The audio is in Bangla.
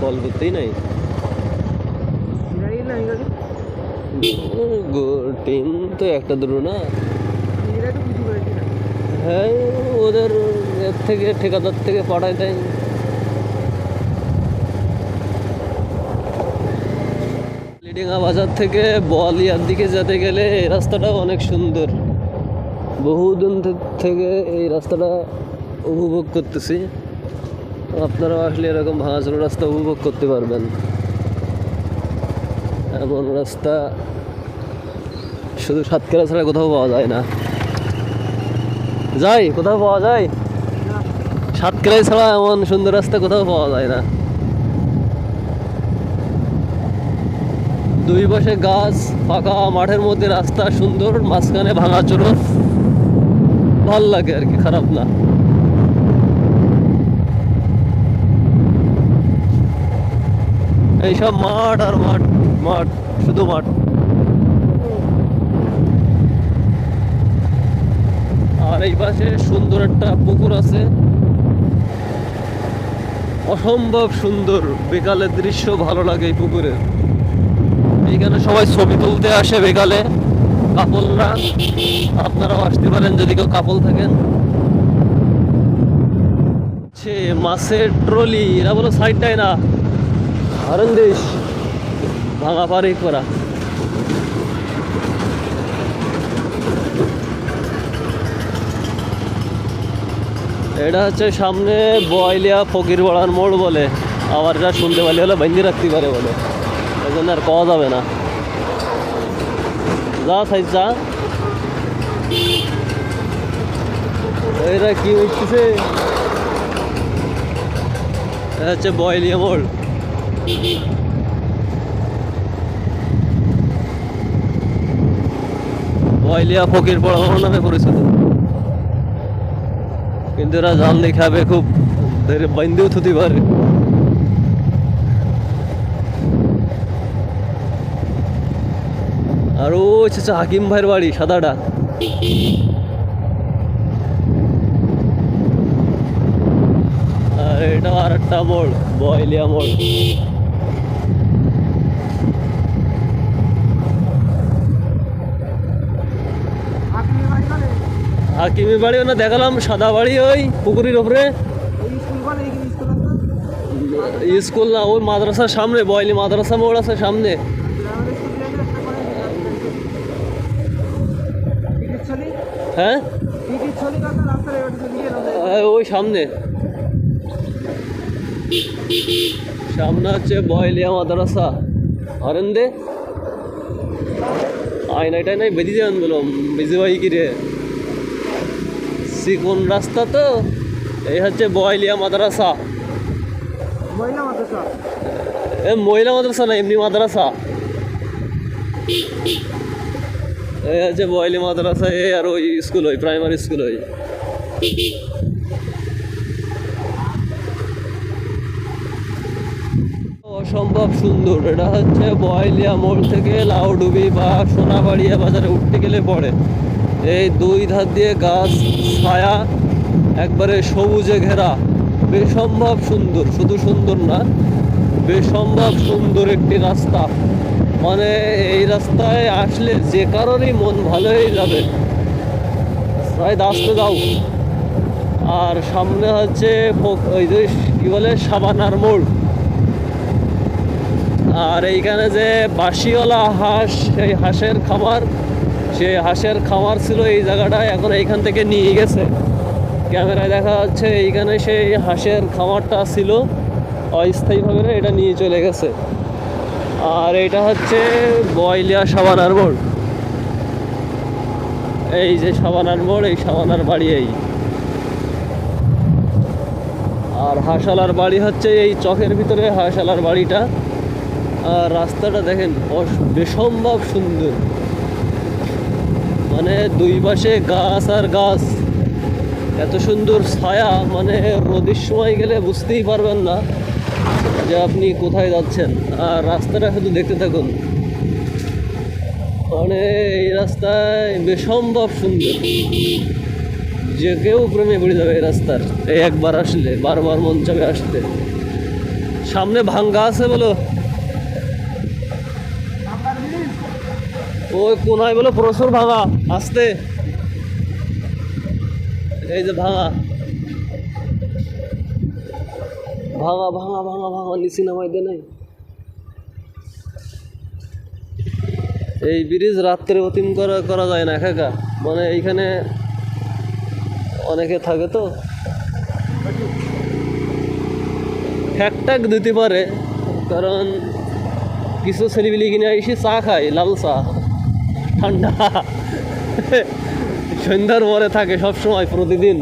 কল করতেই নাই? টিম তো একটা দুটো না। হ্যাঁ ওদের এর থেকে ঠিকাদার থেকে পাঠায় দেয়। লিডিঙ্গা বাজার থেকে বোয়ালিয়ার দিকে যেতে গেলে এই রাস্তাটা অনেক সুন্দর। বহুদিন থেকে এই রাস্তাটা উপভোগ করতেছি। আপনারাও আসলে এরকম ভাঙাচোরা রাস্তা উপভোগ করতে পারবেন। এমন রাস্তা শুধু সাতক্ষীরা ছাড়া কোথাও পাওয়া যায় না। যাই, কোথাও পাওয়া যায়? সাতক্ষীরাই ছাড়া এমন সুন্দর রাস্তা কোথাও পাওয়া যায় না। দুই পাশে গাছ, ফাঁকা মাঠের মধ্যে রাস্তা, সুন্দর, মাঝখানে ভাঙা চোর ভালো লাগে আর কি, খারাপ না। এইসব মাঠ আর মাঠ মাঠ, শুধু মাঠ। আর এই পাশে সুন্দর একটা পুকুর আছে। অসম্ভব সুন্দর বিকালের দৃশ্য ভালো লাগে এই পুকুরে। এইখানে সবাই ছবি তুলতে আসে বিকালে। কাপলরা আপনারাও আসতে পারেন যদি কেউ কাপল থাকেন। মাছের ট্রলি, এরা বলো সাইডটাই না। হরন্দেশ ভাঙা পারে করা এটা হচ্ছে সামনে বয়লিয়া ফকির বড়ার মোড় বলে আবার যা শুনতে পারলে হলে ভেঙে রাখতে পারে বলে ওই জন্য আর কওয়া যাবে না যা সাইজ যা এরা কি হচ্ছে এটা হচ্ছে বয়লিয়া মোড় বয়লিয়া ফকির পড়া নামে পরিচিত। কিন্তু এরা জানলে খাবে খুব বাইন্দেও থুতে পারে আর ও হাকিম ভাইয়ের বাড়ি, সাদাটা আর এটা আর একটা মোড় বয়লিয়া মোড়। আপনি বাড়ি মানে হাকিমি বাড়িও না দেখালাম সাদা বাড়ি ওই পুকুরির ওপরে। স্কুল মানে না ওই মাদ্রাসার সামনে বয়লি মাদ্রাসা মোড় আছে সামনে। হ্যাঁ? হ্যাঁ, ওই সামনে। সামনে হচ্ছে বয়লিয়া মাদ্রাসা। হরেন দে আয়নাই টাইনাই বেঁধে যান বলো বেঁধে ভাই কি রে? সিকোন রাস্তা তো এই হচ্ছে বয়লিয়া মাদ্রাসা। মহিলা মাদ্রাসা? এ মহিলা মাদ্রাসা না এমনি মাদ্রাসা। এই হচ্ছে বয়লি মাদ্রাসা এ আর ওই স্কুল ওই প্রাইমারি স্কুল ওই। অসম্ভব সুন্দর। এটা হচ্ছে বয়লিয়া মোড় থেকে লাউডুবি বা সোনাবাড়িয়া বাজারে উঠতে গেলে পড়ে। এই দুই ধার দিয়ে গাছ, ছায়া, একবারে সবুজে ঘেরা। বেসম্ভব সুন্দর, শুধু সুন্দর না, বেসম্ভব সুন্দর একটি রাস্তা। মানে এই রাস্তায় আসলে যে কারণেই মন ভালো হয়ে যাবে। তাই আসতে দাও। আর সামনে হচ্ছে ওই যে কি বলে, সাবানার মোড়। আর এইখানে যে বাসিওয়ালা হাঁস, সেই হাঁসের খামার, সেই হাঁসের খামার ছিল এই জায়গাটায় এখন এইখান থেকে নিয়ে গেছে। ক্যামেরায় দেখা যাচ্ছে এইখানে সেই হাঁসের খামারটা ছিল, অস্থায়ীভাবে এটা নিয়ে চলে গেছে। আর এটা হচ্ছে বয়লিয়া সাবানার মোড়। এই যে সাবানার মোড়, এই সাবানার বাড়ি এই। আর হাঁসালার বাড়ি হচ্ছে এই চকের ভিতরে হাঁসালার বাড়িটা। আর রাস্তাটা দেখেন বেসম্ভব সুন্দর। মানে দুই পাশে গাছ আর গাছ। এত সুন্দর ছায়া মানে রোদের সময় গেলে বুঝতেই পারবেন না যে আপনি কোথায় যাচ্ছেন। আর রাস্তাটা শুধু দেখতে থাকুন। মানে এই রাস্তায় বেসম্ভব সুন্দর। যে কেউ প্রেমে পড়ে যাবে এই রাস্তার। এই একবার আসলে, বারবার মন চাবে আসতে। সামনে ভাঙ্গা আছে বলো। ওই কোনায় বলো? প্রচুর ভাঙা আসতে। এই যে ভাঙা। ভাঙা ভাঙা ভাঙা ভাঙা, নিচে নামাই দে নাই। এই ব্রিজ রাত্রে অতিম করা করা যায় না, একা মানে এইখানে অনেকে থাকে তো। ঠ্যাক দিতে পারে, কারণ কিছু ছেলেপিলি কিনে এসে চা খায়, লাল চা। ঠান্ডা। সন্ধ্যার পরে থাকে সবসময় প্রতিদিন।